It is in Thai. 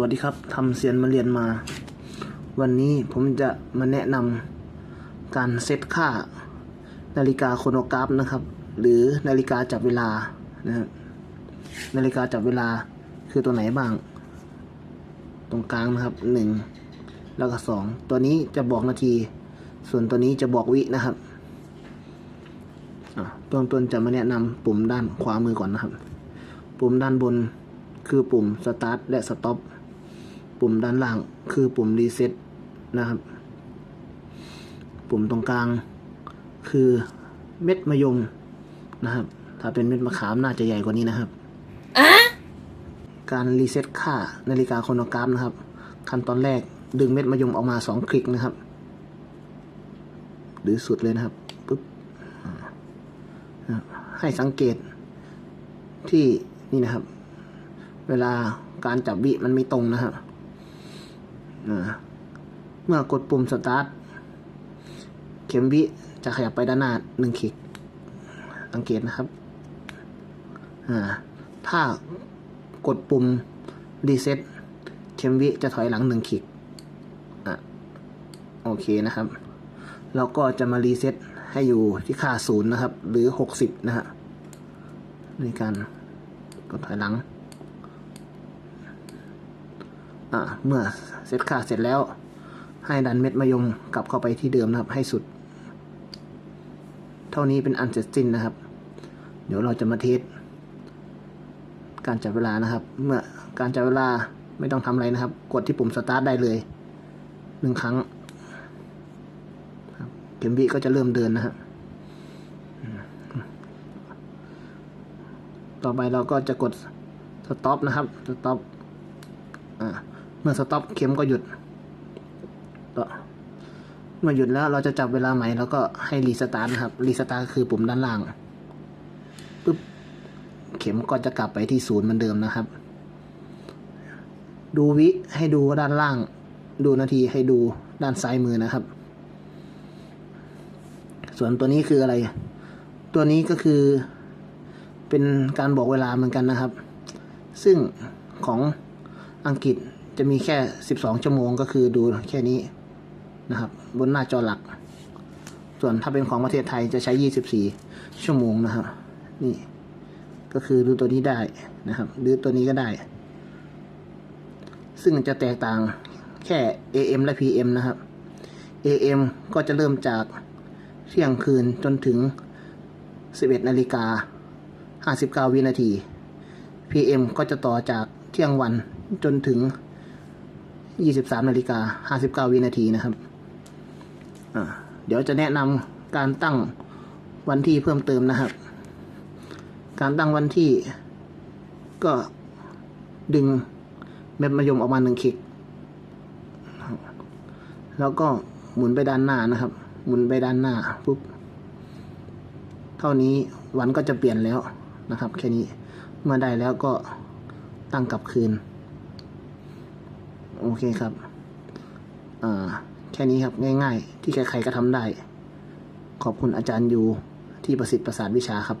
วัสดีครับทำเสียนมาเรียนมา วันนี้ผมจะมาแนะนำการเซตค่า นาฬิกาโครโนกราฟนะครับ หรือนาฬิกาจับเวลานะนาฬิกาจับเวลาคือตัวไหนบ้าง ตรงกลางนะครับหนึ่งแล้วก็สองตัวนี้จะบอกนาที ส่วนตัวนี้จะบอกวินะครับอะเบื้องต้นจะมาแนะนำปุ่มด้านขวามือก่อนนะครับ ปุ่มด้านบนคือปุ่ม Start และ Stop ปุ่มด้านล่างคือปุ่ม Reset นะครับ ปุ่มตรงกลางคือเม็ดมะยมนะครับ ถ้าเป็นเม็ดมะขามน่าจะใหญ่กว่านี้นะครับ การรีเซ็ตค่านาฬิกาโครโนกราฟนะครับ ขั้นตอนแรกดึงเม็ดมะยมออกมาสองคลิกนะครับ หรือสุดเลยนะครับปุ๊บอ่านะครับให้สังเกตที่นี่นะครับ เวลาการจับวิมันไม่ตรงนะครับอ่า เมื่อกดปุ่มสตาร์ทเข็มวิจะขยับไปด้านหน้าหนึ่งคลิก สังเกตนะครับอ่าถ้ากดปุ่มรีเซ็ตเข็มวิจะถอยหลังหนึ่งคลิกอะโอเคนะครับแล้วก็จะมารีเซ็ตให้อยู่ที่ค่าศูนย์นะครับ หรือหกสิบนะฮะในการกดถอยหลัง เมื่อเซตค่าเสร็จแล้ว ให้ดันเม็ดมะยมกลับเข้าไปที่เดิมนะครับ ให้สุด เท่านี้เป็นอันเสร็จสิ้นนะครับ เดี๋ยวเราจะมาเทสการจับเวลานะครับ เมื่อการจับเวลาไม่ต้องทำอะไรนะครับ กดที่ปุ่มสตาร์ทได้เลยหนึ่งครั้งเข็มบีก็จะเริ่มเดินนะครับต่อไปเราก็จะกดสต็อปนะครับสต็อปอ่า มื่อสต็อปเข็มก็หยุดก็เมื่อหยุดแล้วเราจะจับเวลาใหม่แล้วก็ให้รีสตาร์ทครับรีสตาร์ทคือปุ่มด้านล่างปึ๊บเข็มก็จะกลับไปที่ศูนย์เหมือนเดิมนะครับ ดูวิให้ดูด้านล่าง ดูนาทีให้ดูด้านซ้ายมือนะครับ ส่วนตัวนี้คืออะไร ตัวนี้ก็คือเป็นการบอกเวลาเหมือนกันนะครับ ซึ่งของอังกฤษ จะมีแค่ 12 ชั่วโมงก็คือดูแค่นี้นะครับ บนหน้าจอหลัก ส่วนถ้าเป็นของประเทศไทยจะใช้ 24 ชั่วโมงนะครับ นี่ก็คือดูตัวนี้ได้นะครับหรือตัวนี้ก็ได้ ซึ่งจะแตกต่างแค่ AM และ PM นะครับ AM ก็จะเริ่มจากเที่ยงคืนจนถึง 11นาฬิกา59 วินาที PM ก็จะต่อจากเที่ยงวันจนถึง 23นาฬิกา59วินาทีนะครับ เดี๋ยวจะแนะนำการตั้งวันที่เพิ่มเติมนะครับ การตั้งวันที่ก็ดึงเม็ดมะยมออกมาหนึ่งคลิก แล้วก็หมุนไปด้านหน้านะครับ หมุนไปด้านหน้าปุ๊บ เท่านี้วันก็จะเปลี่ยนแล้วนะครับ แค่นี้ เมื่อได้แล้วก็ตั้งกลับคืน โอเคครับอ่าแค่นี้ครับง่าย ๆ ที่ใครๆก็ทำได้ ขอบคุณอาจารย์ยูที่ประสิทธิ์ประสานวิชาครับ